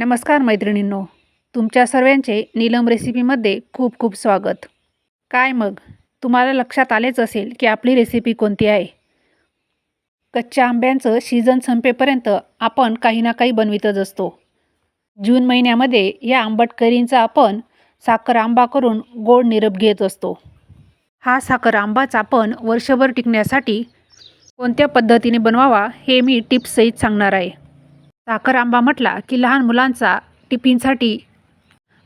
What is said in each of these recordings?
नमस्कार मैत्रिणींनो तुमच्या सर्वांचे नीलम रेसिपीमध्ये खूप खूप स्वागत. काय मग? तुम्हाला लक्षात आलेच असेल की आपली रेसिपी कोणती आहे? कच्च्या आंब्यांचं सीझन संपेपर्यंत आपण काही ना काही बनवितच असतो. जून महिन्यामध्ये या आंबट कैरींचा आपण साखर आंबा करून गोड निरप घेत असतो. हा साखर आंबाच आपण वर्षभर टिकण्यासाठी कोणत्या पद्धतीने बनवावा हे मी टिप्ससहित सांगणार आहे. साखर आंबा म्हटला की लहान मुलांचा टिफिनसाठी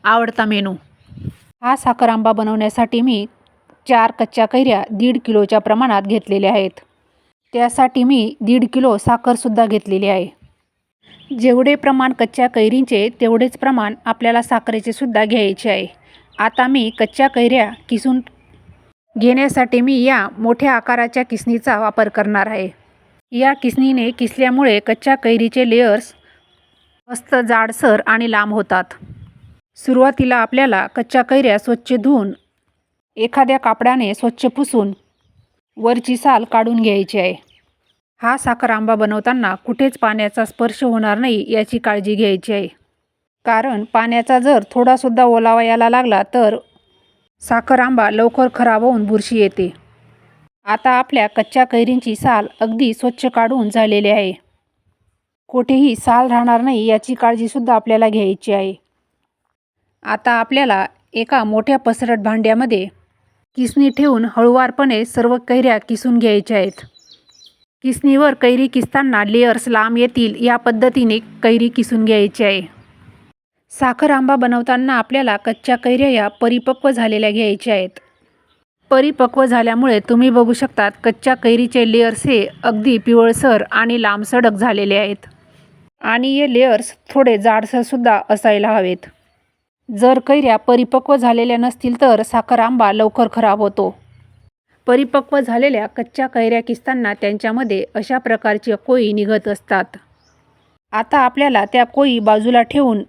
आवडता मेनू. हा साखर आंबा बनवण्यासाठी मी चार कच्च्या कैऱ्या दीड किलोच्या प्रमाणात घेतलेल्या आहेत. त्यासाठी मी दीड किलो साखरसुद्धा घेतलेली आहे. जेवढे प्रमाण कच्च्या कैरींचे तेवढेच प्रमाण आपल्याला साखरेचे सुद्धा घ्यायचे आहे. आता मी कच्च्या कैऱ्या किसून घेण्यासाठी मी या मोठ्या आकाराच्या किसणीचा वापर करणार आहे. या किसणीने किसल्यामुळे कच्च्या कैरीचे लेयर्स मस्त जाडसर आणि लांब होतात. सुरुवातीला आपल्याला कच्च्या कैऱ्या स्वच्छ धुवून एखाद्या कापडाने स्वच्छ पुसून वरची साल काढून घ्यायची आहे. हा साखर आंबा बनवताना कुठेच पाण्याचा स्पर्श होणार नाही याची काळजी घ्यायची आहे. कारण पाण्याचा जर थोडासुद्धा ओलावा यायला लागला तर साखर आंबा लवकर खराब होऊन बुरशी येते. आता आपल्या कच्च्या कैरींची साल अगदी स्वच्छ काढून झालेली आहे. कुठेही साल राहणार नाही याची काळजीसुद्धा आपल्याला घ्यायची आहे. आता आपल्याला एका मोठ्या पसरट भांड्यामध्ये किसणी ठेवून हळुवारपणे सर्व कैऱ्या किसून घ्यायच्या आहेत. किसणीवर कैरी किसताना लेयर्स लांब येतील या पद्धतीने कैरी किसून घ्यायची आहे. साखर आंबा बनवताना आपल्याला कच्च्या कैऱ्या या परिपक्व झालेल्या घ्यायच्या आहेत. परिपक्व झाल्यामुळे तुम्ही बघू शकतात कच्च्या कैरीचे लेयर्स हे अगदी पिवळसर आणि लांबसडक झालेले आहेत. आणि हे लेयर्स थोडे जाडसरसुद्धा असायला हवेत. जर कैऱ्या परिपक्व झालेल्या नसतील तर साखर आंबा लवकर खराब होतो. परिपक्व झालेल्या कच्च्या कैऱ्या किसताना त्यांच्यामध्ये अशा प्रकारची कोळी निघत असतात. आता आपल्याला त्या कोळी बाजूला ठेवून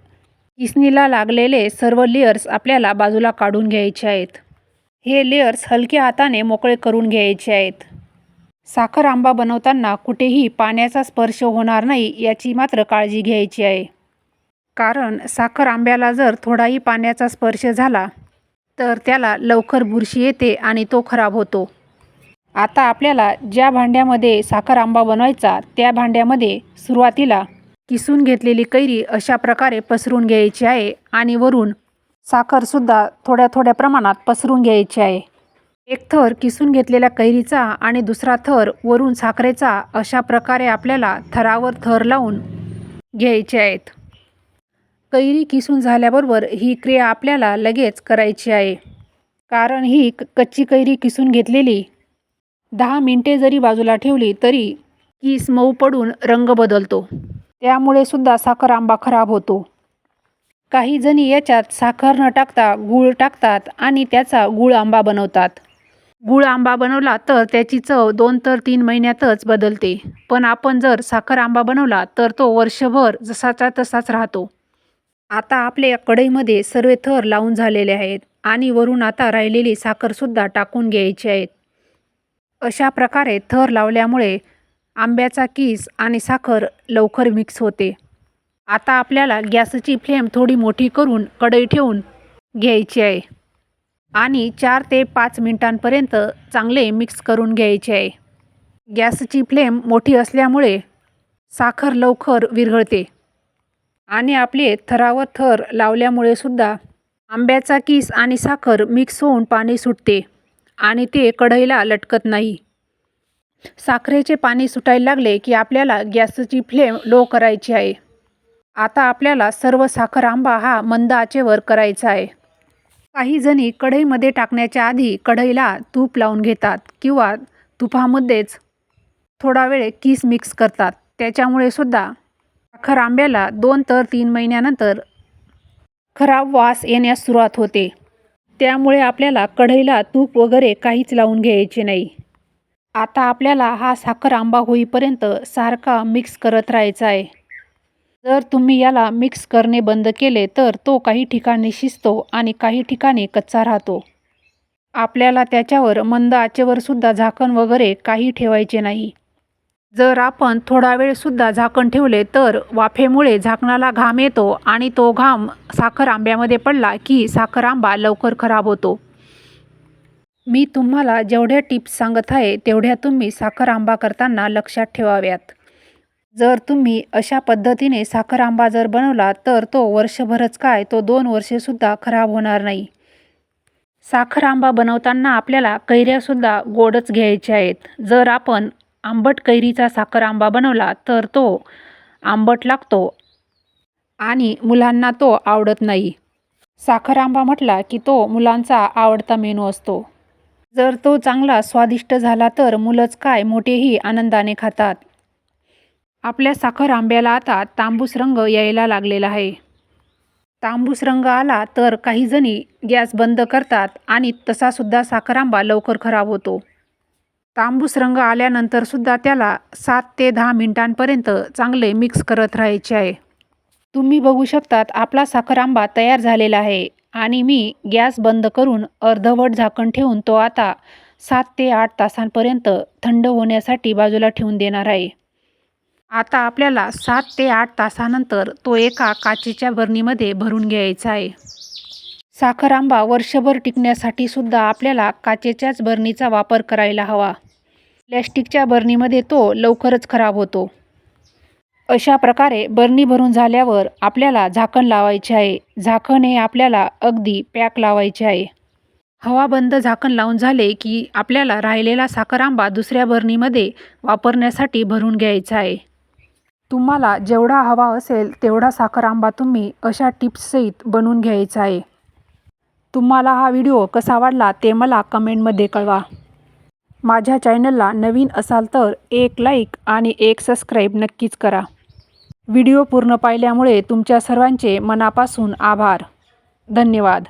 किसणीला लागलेले सर्व लेयर्स आपल्याला बाजूला काढून घ्यायचे आहेत. हे लेअर्स हलक्या हाताने मोकळे करून घ्यायचे आहेत. साखर आंबा बनवताना कुठेही पाण्याचा स्पर्श होणार नाही याची मात्र काळजी घ्यायची आहे. कारण साखर आंब्याला जर थोडाही पाण्याचा स्पर्श झाला तर त्याला लवकर बुरशी येते आणि तो खराब होतो. आता आपल्याला ज्या भांड्यामध्ये साखर आंबा बनवायचा त्या भांड्यामध्ये सुरुवातीला किसून घेतलेली कैरी अशा प्रकारे पसरून घ्यायची आहे आणि वरून साखरसुद्धा थोड्या थोड्या प्रमाणात पसरून घ्यायची आहे. एक थर किसून घेतलेल्या कैरीचा आणि दुसरा थर वरून साखरेचा अशा प्रकारे आपल्याला थरावर थर लावून घ्यायचे आहेत. कैरी किसून झाल्याबरोबर ही क्रिया आपल्याला लगेच करायची आहे. कारण ही क कच्ची कैरी किसून घेतलेली दहा मिनटे जरी बाजूला ठेवली तरी किस मऊ पडून रंग बदलतो. त्यामुळे सुद्धा साखर आंबा खराब होतो. काही जणी याच्यात साखर न टाकता गूळ टाकतात आणि त्याचा गूळ आंबा बनवतात. गूळ आंबा बनवला तर त्याची चव दोन तर तीन महिन्यातच बदलते. पण आपण जर साखर आंबा बनवला तर तो वर्षभर जसाचा तसाच राहतो. आता आपल्या कढईमध्ये सर्व थर लावून झालेले आहेत आणि वरून आता राहिलेली साखरसुद्धा टाकून घ्यायची आहेत अशा प्रकारे थर लावल्यामुळे आंब्याचा किस आणि साखर लवकर मिक्स होते. आता आपल्याला गॅसची फ्लेम थोडी मोठी करून कढई ठेवून घ्यायची आहे. आणि चार ते पाच मिनटांपर्यंत चांगले मिक्स करून घ्यायचे आहे. गॅसची फ्लेम मोठी असल्यामुळे साखर लवकर विरघळते. आणि आपले थरावर थर लावल्यामुळे सुद्धा आंब्याचा किस आणि साखर मिक्स होऊन पाणी सुटते आणि ते कढईला लटकत नाही. साखरेचे पाणी सुटायला लागले की आपल्याला गॅसची फ्लेम लो करायची आहे. आता आपल्याला सर्व साखर आंबा हा मंद आचेवर करायचा आहे. काही जणी कढईमध्ये टाकण्याच्या आधी कढईला तूप लावून घेतात किंवा तुपामध्येच थोडा वेळ किस मिक्स करतात. त्याच्यामुळे सुद्धा साखर आंब्याला दोन तर तीन महिन्यानंतर खराब वास येण्यास सुरुवात होते. त्यामुळे आपल्याला कढईला तूप वगैरे काहीच लावून घ्यायचे नाही. आता आपल्याला हा साखर आंबा होईपर्यंत सारखा मिक्स करत राहायचा आहे. जर तुम्ही याला मिक्स करणे बंद केले तर तो काही ठिकाणी शिजतो आणि काही ठिकाणी कच्चा राहतो. आपल्याला त्याच्यावर मंद आचेवर सुद्धा झाकण वगैरे काही ठेवायचे नाही. जर आपण थोडा वेळसुद्धा झाकण ठेवले तर वाफेमुळे झाकणाला घाम येतो आणि तो घाम साखर आंब्यामध्ये पडला की साखर आंबा लवकर खराब होतो. मी तुम्हाला जेवढ्या टिप्स सांगत आहे तेवढ्या तुम्ही साखर आंबा करताना लक्षात ठेवाव्यात. जर तुम्ही अशा पद्धतीने साखर आंबा जर बनवला तर तो वर्षभरच काय तो दोन वर्षेसुद्धा खराब होणार नाही. साखर आंबा बनवताना आपल्याला कैऱ्यासुद्धा गोडच घ्यायच्या आहेत. जर आपण आंबट कैरीचा साखर आंबा बनवला तर तो आंबट लागतो आणि मुलांना तो आवडत नाही. साखर आंबा म्हटला की तो मुलांचा आवडता मेनू असतो. जर तो चांगला स्वादिष्ट झाला तर मुलंच काय मोठेही आनंदाने खातात. आपल्या साखर आंब्याला आता तांबूस रंग यायला लागलेला आहे. तांबूस रंग आला तर काही जणी गॅस बंद करतात आणि तसासुद्धा साखर आंबा लवकर खराब होतो. तांबूस रंग आल्यानंतरसुद्धा त्याला सात ते दहा मिनिटांपर्यंत चांगले मिक्स करत राहायचे आहे. तुम्ही बघू शकतात आपला साखर आंबा तयार झालेला आहे आणि मी गॅस बंद करून अर्धवट झाकण ठेवून तो आता सात ते आठ तासांपर्यंत थंड होण्यासाठी बाजूला ठेवून देणार आहे. आता आपल्याला सात ते आठ तासानंतर तो एका काचेच्या बरणीमध्ये भरून घ्यायचा आहे. साखर आंबा वर्षभर टिकण्यासाठी सुद्धा आपल्याला काचेच्याच बरणीचा वापर करायला हवा. प्लॅस्टिकच्या बरणीमध्ये तो लवकरच खराब होतो. अशा प्रकारे बरणी भरून झाल्यावर आपल्याला झाकण लावायचे आहे. झाकण हे आपल्याला अगदी पॅक लावायचे आहे. हवा बंद झाकण लावून झाले की आपल्याला राहिलेला साखर आंबा दुसऱ्या बरणीमध्ये वापरण्यासाठी भरून घ्यायचा आहे. तुम्हाला जेवढा हवा असेल तेवढा साखर आंबा तुम्ही अशा टिप्ससहित बनवून घ्यायचा आहे. तुम्हाला हा व्हिडिओ कसा वाटला ते मला कमेंटमध्ये कळवा. माझ्या चॅनलला नवीन असाल तर एक लाईक आणि एक सबस्क्राईब नक्कीच करा. व्हिडिओ पूर्ण पाहिल्यामुळे तुमच्या सर्वांचे मनापासून आभार. धन्यवाद.